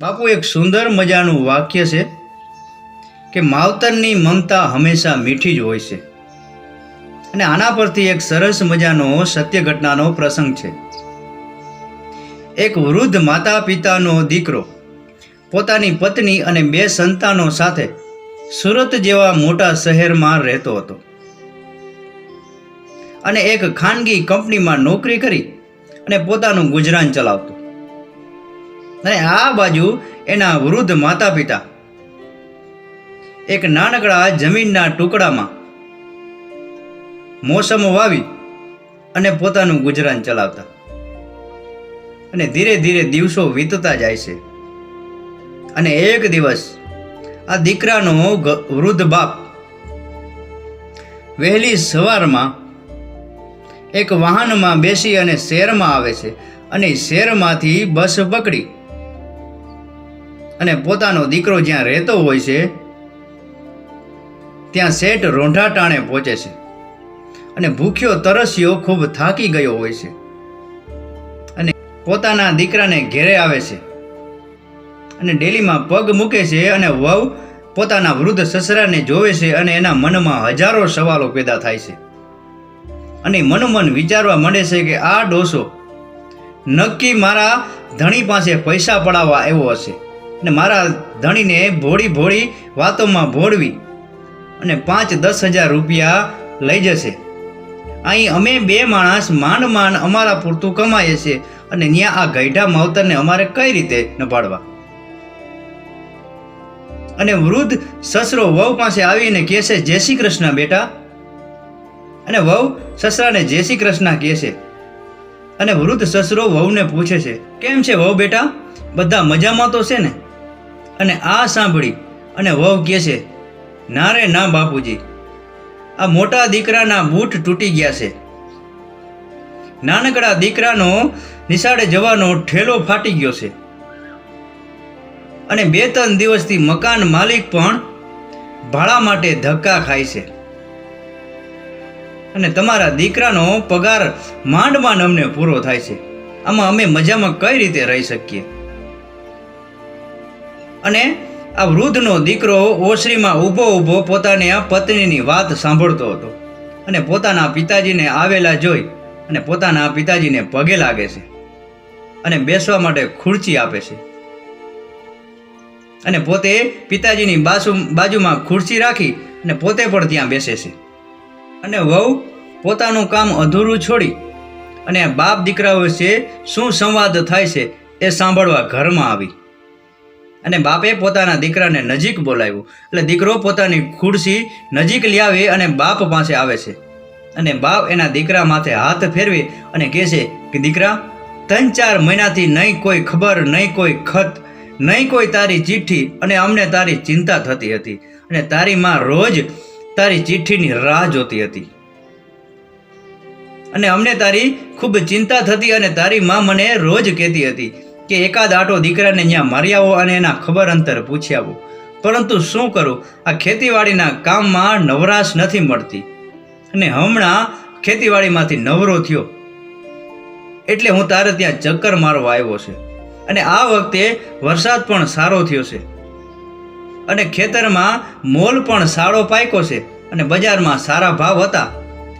બાપુ, એક સુંદર મજાનું વાક્ય છે કે માવતરની મમતા હંમેશા મીઠી જ હોય છે. અને આના પરથી એક સરસ મજાનો સત્ય ઘટનાનો પ્રસંગ છે. એક વૃદ્ધ માતા પિતાનો દીકરો પોતાની પત્ની અને બે સંતાનો સાથે સુરત જેવા મોટા શહેરમાં રહેતો હતો. અને એક ખાનગી કંપનીમાં નોકરી કરી અને પોતાનું ગુજરાન ચલાવતો. અને આ બાજુ એના વૃદ્ધ માતા પિતા એક નાનકડા જમીનના ટુકડામાં મોસમ વાવી અને પોતાનું ગુજરાન ચલાવતા. અને ધીરે ધીરે દિવસો વીતતા જાય છે. અને એક દિવસ આ દીકરાનો વૃદ્ધ બાપ વહેલી સવારમાં એક વાહનમાં બેસી અને શહેરમાં આવે છે. અને શહેરમાંથી બસ પકડી અને પોતાનો દીકરો જ્યાં રહેતો હોય છે, ત્યાં શેઠ રોંઢા ટાણે પહોંચે છે. અને ભૂખ્યો તરસ્યો ખૂબ થાકી ગયો હોય છે. અને પોતાના દીકરાને ઘેરે આવે છે. અને ડેલીમાં પગ મૂકે છે અને વહુ પોતાના વૃદ્ધ સસરાને જોવે છે અને એના મનમાં હજારો સવાલો પેદા થાય છે. અને મનોમન વિચારવા માંડે છે કે આ ડોસો નક્કી મારા ધણી પાસે પૈસા પડાવવા એવો હશે. અને મારા ધણીને ભોળી ભોળી વાતોમાં ભોળવી અને પાંચ દસ હજાર રૂપિયા લઈ જશે. અહીં અમે બે માણસ માંડ માંડ અમારા પૂરતું કમાઈએ છીએ અને ત્યાં આ ગઈઢા માવતરને અમારે કઈ રીતે નભાડવા? અને વૃદ્ધ સસરો વહુ પાસે આવીને કહે છે જય શ્રી કૃષ્ણ બેટા. અને વહુ સસરાને, જય શ્રી કૃષ્ણ કહે છે અને વૃદ્ધ સસરો વહુને પૂછે છે, કેમ છે વહુ બેટા? બધા મજામાં તો છે ને? અને આ સાંભળી અને વહુ કહે છે ના રે ના બાપુજી, આ મોટા દીકરાના બૂટ તૂટી ગયા છે. નાનકડા દીકરાનો નિશાળે જવાનો ઠેલો ફાટી ગયો છે. અને બે ત્રણ દિવસથી મકાન માલિક પણ ભાડા માટે ધક્કા ખાય છે. અને તમારા દીકરાનો પગાર માંડ માંડ અમને પૂરો થાય છે. આમાં અમે મજામાં કઈ રીતે રહી શકીએ? અને આ વૃદ્ધનો દીકરો ઓસરીમાં ઊભો ઊભો પોતાની આ પત્નીની વાત સાંભળતો હતો. અને પોતાના પિતાજીને આવેલા જોઈ અને પોતાના પિતાજીને પગે લાગે છે અને બેસવા માટે ખુરચી આપે છે. અને પોતે પિતાજીની બાજુ બાજુમાં ખુરશી રાખી અને પોતે પણ ત્યાં બેસે છે. અને વહુ પોતાનું કામ અધૂરું છોડી અને બાપ દીકરાઓ વચ્ચે શું સંવાદ થાય છે એ સાંભળવા ઘરમાં આવી. અને બાપે પોતાના દીકરાને નજીક બોલાવ્યો. એટલે દીકરો પોતાની ખુરશી નજીક લાવી અને બાપ પાસે આવે છે. અને બાપ એના દીકરા માથે હાથ ફેરવી અને કહે છે કે, દીકરા, ત્રણ ચાર મહિનાથી નહીં કોઈ ખબર, નહીં કોઈ ખત, નહીં કોઈ તારી ચિઠ્ઠી અને અમને તારી ચિંતા થતી હતી. અને તારી માં રોજ તારી ચિઠ્ઠીની રાહ જોતી હતી. અને અમને તારી ખૂબ ચિંતા થતી અને તારી માં મને રોજ કહેતી હતી. કે એકાદ આટો દીકરાને ત્યાં મારી આવો અને એના ખબર અંતર પૂછી આવો. પરંતુ શું કરું? આ ખેતીવાડીના કામમાં નવરાશ નથી મળતી. અને હમણાં ખેતીવાડીમાંથી નવરો થયો. એટલે હું તારે ત્યાં ચક્કર મારવા આવ્યો છે. અને આ વખતે વરસાદ પણ સારો થયો છે. અને ખેતરમાં મોલ પણ સારો પાક્યો છે. અને બજારમાં સારા ભાવ હતા.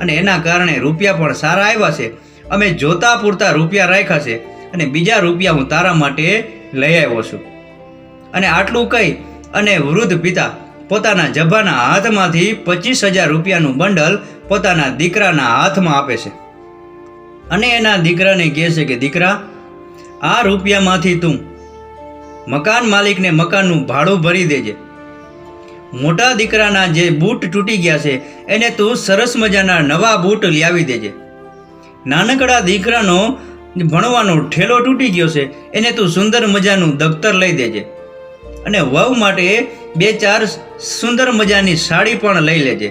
અને એના કારણે રૂપિયા પણ સારા આવ્યા છે. અમે જોતા પૂરતા રૂપિયા રાખ્યા છે. અને બીજા રૂપિયા હું તારા માટે લઈ આવ્યો છું. અને આટલું કહી અને વૃદ્ધ પિતા પોતાના જભાના હાથમાંથી પચીસ હજાર રૂપિયાનું બંડલ પોતાના દીકરાના હાથમાં આપે છે. અને એના દીકરાને કહે છે કે, દીકરા, આ રૂપિયામાંથી તું મકાન માલિકને મકાનનું ભાડું ભરી દેજે. મોટા દીકરાના જે બૂટ તૂટી ગયા છે, એને તું સરસ મજાના નવા બૂટ લાવી દેજે. નાનકડા દીકરાનો ભણવાનો ઠેલો તૂટી ગયો છે, એને તું સુંદર મજાનું દફતર લઈ દેજે. અને વહુ માટે બે ચાર સુંદર મજાની સાડી પણ લઈ લેજે.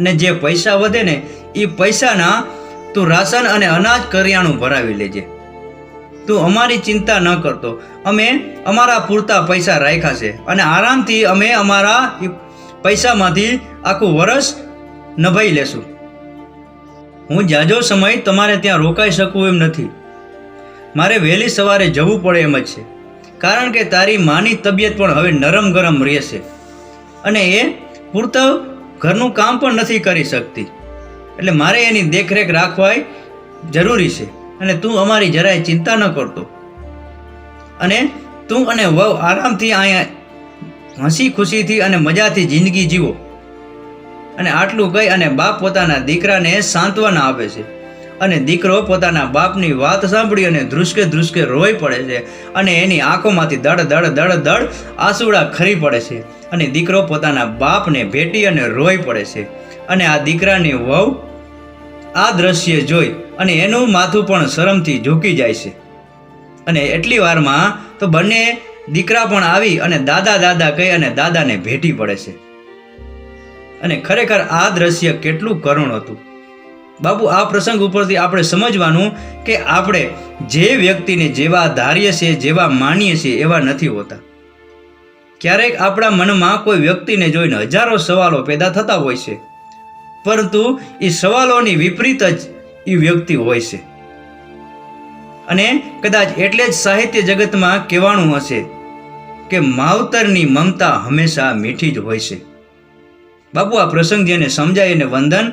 અને જે પૈસા વધે ને એ પૈસાના તું રાશન અને અનાજ કરિયાણું ભરાવી લેજે. તું અમારી ચિંતા ન કરતો. અમે અમારા પૂરતા પૈસા રાખ્યા છે. અને આરામથી અમે અમારા પૈસામાંથી આખું વરસ નભાઈ લેશું. હું જાજો સમય તમારે ત્યાં રોકાઈ શકું એમ નથી. મારે વહેલી સવારે જવું પડે એમ જ છે. કારણ કે તારી માની તબિયત પણ હવે નરમ ગરમ રહેશે. અને એ પૂરતા ઘરનું કામ પણ નથી કરી શકતી. એટલે મારે એની દેખરેખ રાખવાય જરૂરી છે. અને તું અમારી જરાય ચિંતા ન કરતો. અને તું અને વહુ આરામથી અહીંયા હસી ખુશીથી અને મજાથી જિંદગી જીવો. અને આટલું કહી અને બાપ પોતાના દીકરાને સાંત્વના આપે છે. અને દીકરો પોતાના બાપની વાત સાંભળી અને ધ્રુસકે ધ્રુસકે રોઈ પડે છે અને એની આંખોમાંથી દડ દડ દડ દડ આંસુડા ખરી પડે છે અને દીકરો પોતાના બાપને ભેટી અને રોઈ પડે છે. અને આ દીકરાની વહુ આ દ્રશ્ય જોઈ અને એનું માથું પણ શરમથી ઝૂકી જાય છે. અને એટલી વારમાં તો બંને દીકરા પણ આવી અને દાદા દાદા કહી અને દાદાને ભેટી પડે છે. અને ખરેખર આ દ્રશ્ય કેટલું કરુણ હતું. બાબુ, આ પ્રસંગ ઉપરથી આપણે સમજવાનું કે આપણે જે વ્યક્તિને જેવા ધારીએ છીએ, જેવા માનીએ છીએ, એવા નથી હોતા. ક્યારેક આપણા મનમાં કોઈ વ્યક્તિને જોઈને હજારો સવાલો પેદા થતા હોય છે, પરંતુ એ સવાલોની વિપરીત જ એ વ્યક્તિ હોય છે. અને કદાચ એટલે જ સાહિત્ય જગતમાં કહેવાનું હશે કે માવતરની મમતા હંમેશા મીઠી જ હોય છે. બાપુ આ પ્રસંગ જેને સમજાય એને વંદન